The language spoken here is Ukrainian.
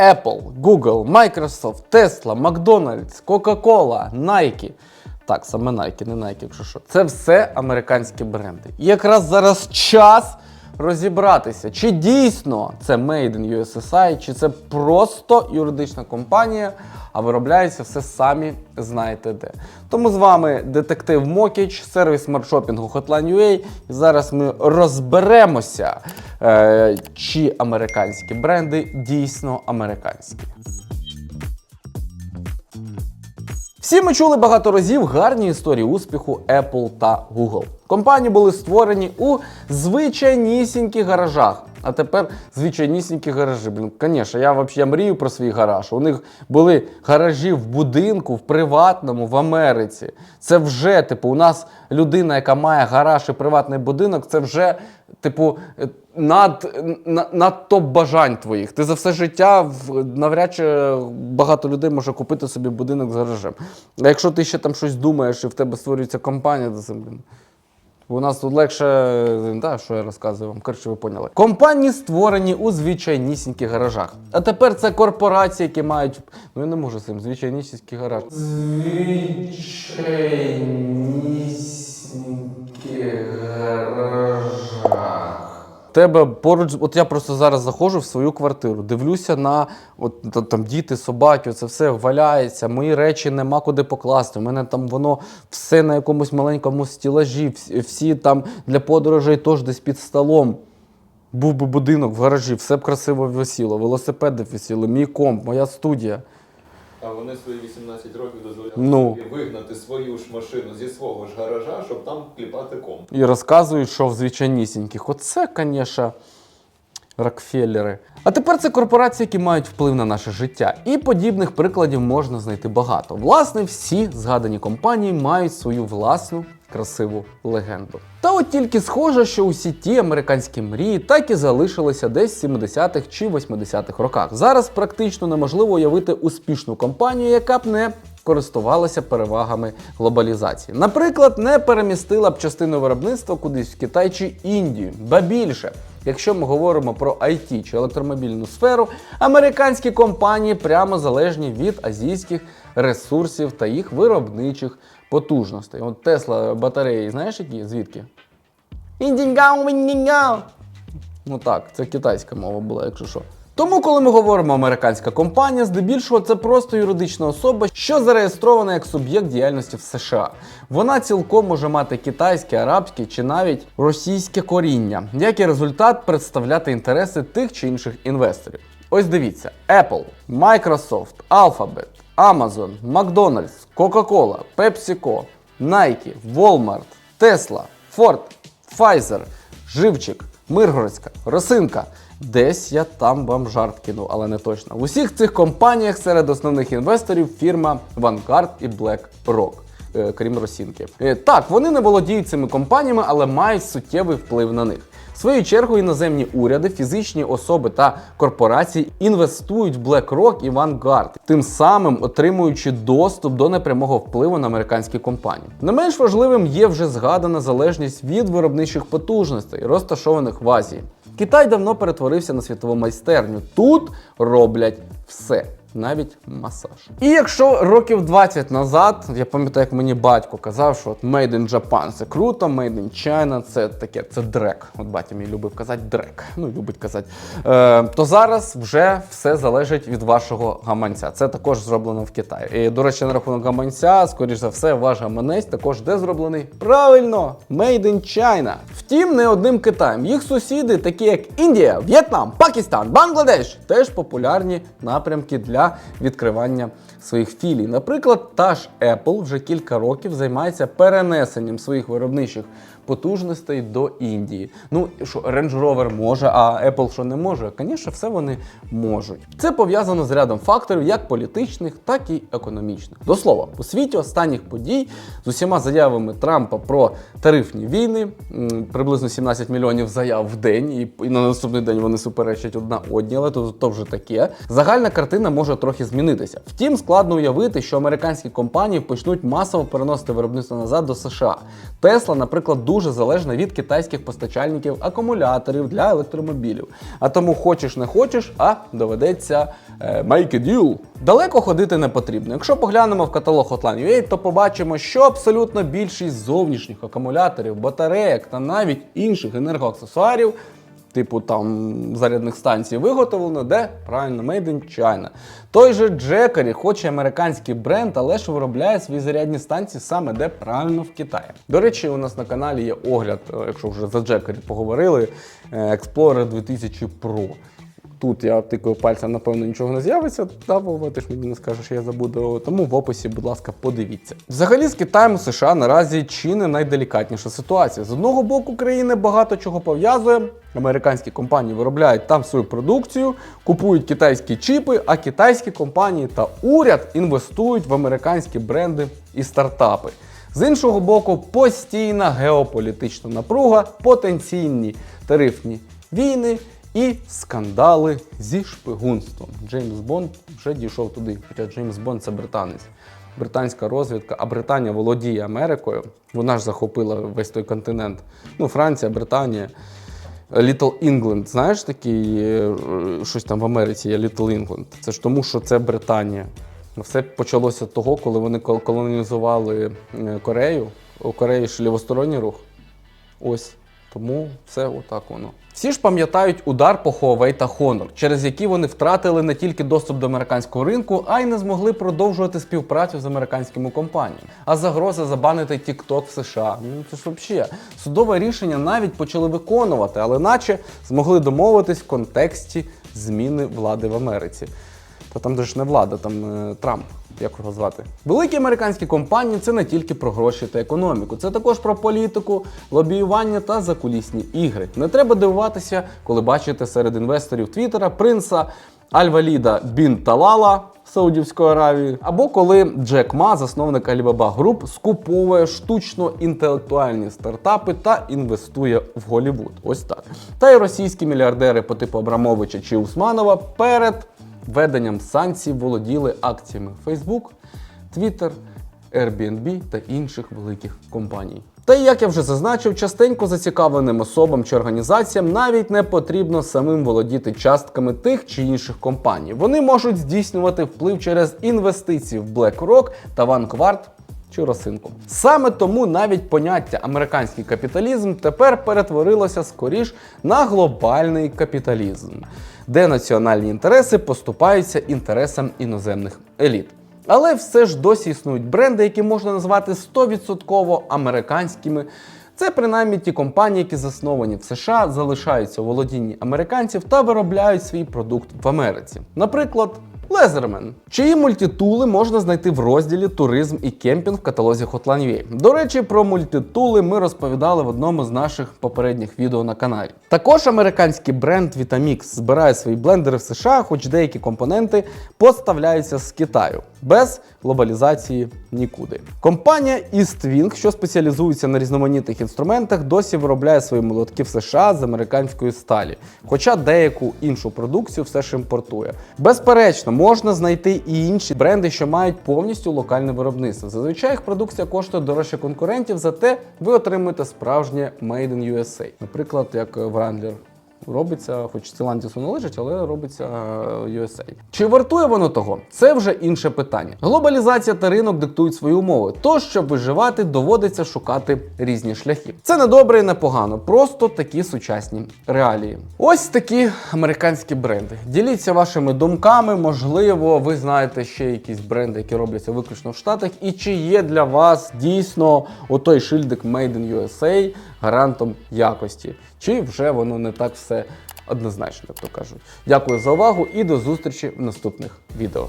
Apple, Google, Microsoft, Tesla, McDonald's, Coca-Cola, Nike. Так, саме Nike, не Nike, якщо що. Це все американські бренди. І якраз зараз час розібратися, чи дійсно це Made in USSI, чи це просто юридична компанія, а виробляється все самі знаєте де. Тому з вами детектив Мокіч, сервіс смартшопінгу Hotline.ua. І зараз ми розберемося, е, чи американські бренди дійсно американські. Всі ми чули багато разів гарні історії успіху Apple та Google. Компанії були створені у звичайнісіньких гаражах. А тепер звичайнісінькі гаражі. Блін, звісно, я взагалі мрію про свій гараж. У них були гаражі в будинку, в приватному, в Америці. Це вже, типу, у нас людина, яка має гараж і приватний будинок, це вже, типу, е, над, над топ бажань твоїх. Ти за все життя навряд чи багато людей може купити собі будинок з гаражем. А якщо ти ще там щось думаєш і в тебе створюється компанія, то це, блін, у нас тут легше, да, що я розказую вам, коротше, ви поняли. Компанії створені у звичайнісіньких гаражах. А тепер це корпорації, які мають. Ну я не можу з цим звичайнісінький гараж. Звичайнісінькі гаражах. Тебе поруч, от я просто зараз заходжу в свою квартиру, дивлюся на от там діти, собаки, це все валяється. Мої речі нема куди покласти. У мене там воно все на якомусь маленькому стілажі, всі, всі там для подорожей теж десь під столом. Був би будинок в гаражі, все б красиво висіло, велосипеди висіли, мій комп, моя студія. А вони свої 18 років дозволяли Ну. собі вигнати свою ж машину зі свого ж гаража, щоб там кліпати комп. І розказують, що в звичайнісіньких. Оце, звісно, Рокфеллери. А тепер це корпорації, які мають вплив на наше життя. І подібних прикладів можна знайти багато. Власне, всі згадані компанії мають свою власну красиву легенду. Та от тільки схоже, що усі ті американські мрії так і залишилися десь в 70-х чи 80-х роках. Зараз практично неможливо уявити успішну компанію, яка б не користувалася перевагами глобалізації. Наприклад, не перемістила б частину виробництва кудись в Китай чи Індію, ба більше. Якщо ми говоримо про IT чи електромобільну сферу, американські компанії прямо залежні від азійських ресурсів та їх виробничих потужностей. От Тесла батареї, знаєш які? Звідки? Ну так, це китайська мова була, якщо що. Тому, коли ми говоримо американська компанія, здебільшого це просто юридична особа, що зареєстрована як суб'єкт діяльності в США. Вона цілком може мати китайське, арабське чи навіть російське коріння, як і результат представляти інтереси тих чи інших інвесторів. Ось дивіться: Apple, Microsoft, Alphabet, Amazon, McDonald's, Coca-Cola, PepsiCo, Nike, Walmart, Tesla, Ford, Pfizer, Живчик, Миргородська, Росинка. Десь я там вам жарт кинув, але не точно. В усіх цих компаніях серед основних інвесторів фірма Vanguard і BlackRock. е, Крім Росінки. Е, Так, вони не володіють цими компаніями, але мають суттєвий вплив на них. В свою чергу іноземні уряди, фізичні особи та корпорації інвестують в BlackRock і Vanguard, тим самим отримуючи доступ до непрямого впливу на американські компанії. Не менш важливим є вже згадана залежність від виробничих потужностей, розташованих в Азії. Китай давно перетворився на світову майстерню. Тут роблять все. Навіть масаж. І якщо років 20 назад, я пам'ятаю, як мені батько казав, що от Made in Japan це круто, Made in China це таке, це дрек. От батя мій любив казати дрек. Ну, любить казати. Е, то зараз вже все залежить від вашого гаманця. Це також зроблено в Китаї. І, до речі, на рахунок гаманця, скоріш за все, ваш гаманець також де зроблений? Правильно, Made in China. Втім, не одним Китаєм. Їх сусіди, такі як Індія, В'єтнам, Пакистан, Бангладеш, теж популярні напрямки для відкривання своїх філій. Наприклад, та ж Apple вже кілька років займається перенесенням своїх виробничих потужностей до Індії. Ну що Range Rover може, а Apple що не може? Звісно, все вони можуть. Це пов'язано з рядом факторів, як політичних, так і економічних. До слова, у світі останніх подій з усіма заявами Трампа про тарифні війни, приблизно 17 мільйонів заяв в день, і, на наступний день вони суперечать одна одній, але то, то вже таке. Загальна картина може трохи змінитися. Втім, складно уявити, що американські компанії почнуть масово переносити виробництво назад до США. Тесла, наприклад, дуже залежна від китайських постачальників акумуляторів для електромобілів. А тому хочеш не хочеш, а доведеться е, make a deal. Далеко ходити не потрібно. Якщо поглянемо в каталог Hotline.ua, то побачимо, що абсолютно більшість зовнішніх акумуляторів, батареїк та навіть інших енергоаксесуарів типу там зарядних станцій виготовлено, де правильно Made in China. Той же Джекарі, хоч і американський бренд, але ж виробляє свої зарядні станції саме де правильно в Китаї. До речі, у нас на каналі є огляд, е, якщо вже за Джекарі поговорили, е, Explorer 2000 Pro. Тут я тикаю пальцем, напевно, нічого не з'явиться. Та Вова, ти ж мені не скажеш, я забуду. Тому в описі, будь ласка, подивіться. Взагалі з Китаєм у США наразі чи не найделікатніша ситуація. З одного боку, країни багато чого пов'язує. Американські компанії виробляють там свою продукцію, купують китайські чіпи, а китайські компанії та уряд інвестують в американські бренди і стартапи. З іншого боку, постійна геополітична напруга, потенційні тарифні війни і скандали зі шпигунством. Джеймс Бонд вже дійшов туди, хоча Джеймс Бонд це британець. Британська розвідка, а Британія володіє Америкою. Вона ж захопила весь той континент. Ну, Франція, Британія. Little England, знаєш такий, е, щось там в Америці є Little England. Це ж тому, що це Британія. Все почалося того, коли вони колонізували е, Корею. У Кореї ж лівосторонній рух. Ось. Тому все отак воно. Всі ж пам'ятають удар по Huawei та Honor, через які вони втратили не тільки доступ до американського ринку, а й не змогли продовжувати співпрацю з американськими компаніями. А загроза забанити TikTok в США. Ну це ж взагалі. Судове рішення навіть почали виконувати, але наче змогли домовитись в контексті зміни влади в Америці. Та там де ж не влада, там е, Трамп. Як його звати? Великі американські компанії це не тільки про гроші та економіку, це також про політику, лобіювання та закулісні ігри. Не треба дивуватися, коли бачите серед інвесторів Твіттера принца Аль-Валіда Бін Талала Саудівської Аравії, або коли Джек Ма, засновник Alibaba Group, скуповує штучно інтелектуальні стартапи та інвестує в Голівуд. Ось так. Та й російські мільярдери по типу Абрамовича чи Усманова перед введенням санкцій володіли акціями Facebook, Twitter, Airbnb та інших великих компаній. Та й як я вже зазначив, частенько зацікавленим особам чи організаціям навіть не потрібно самим володіти частками тих чи інших компаній. Вони можуть здійснювати вплив через інвестиції в BlackRock та Vanguard чи Росинку. Саме тому навіть поняття американський капіталізм тепер перетворилося скоріш на глобальний капіталізм, де національні інтереси поступаються інтересам іноземних еліт. Але все ж досі існують бренди, які можна назвати 100% американськими. Це принаймні ті компанії, які засновані в США, залишаються у володінні американців та виробляють свій продукт в Америці. Наприклад, Лезермен, чиї мультитули можна знайти в розділі Туризм і кемпінг в каталозі Hotline. До речі, про мультитули ми розповідали в одному з наших попередніх відео на каналі. Також американський бренд Vitamix збирає свої блендери в США, хоч деякі компоненти поставляються з Китаю. Без глобалізації нікуди. Компанія Eastwing, що спеціалізується на різноманітних інструментах, досі виробляє свої молотки в США з американської сталі, хоча деяку іншу продукцію все ж імпортує. Безперечно, можна знайти і інші бренди, що мають повністю локальне виробництво. Зазвичай їх продукція коштує дорожче конкурентів, зате ви отримуєте справжнє Made in USA. Наприклад, як Wrangler робиться, хоч Stellantis належить, але робиться е, USA. Чи вартує воно того? Це вже інше питання. Глобалізація та ринок диктують свої умови. Тож, щоб виживати, доводиться шукати різні шляхи. Це не добре і не погано, просто такі сучасні реалії. Ось такі американські бренди. Діліться вашими думками. Можливо, ви знаєте ще якісь бренди, які робляться виключно в Штатах, і чи є для вас дійсно отой шильдик Made in USA гарантом якості, чи вже воно не так все однозначно, як то кажуть. Дякую за увагу і до зустрічі в наступних відео.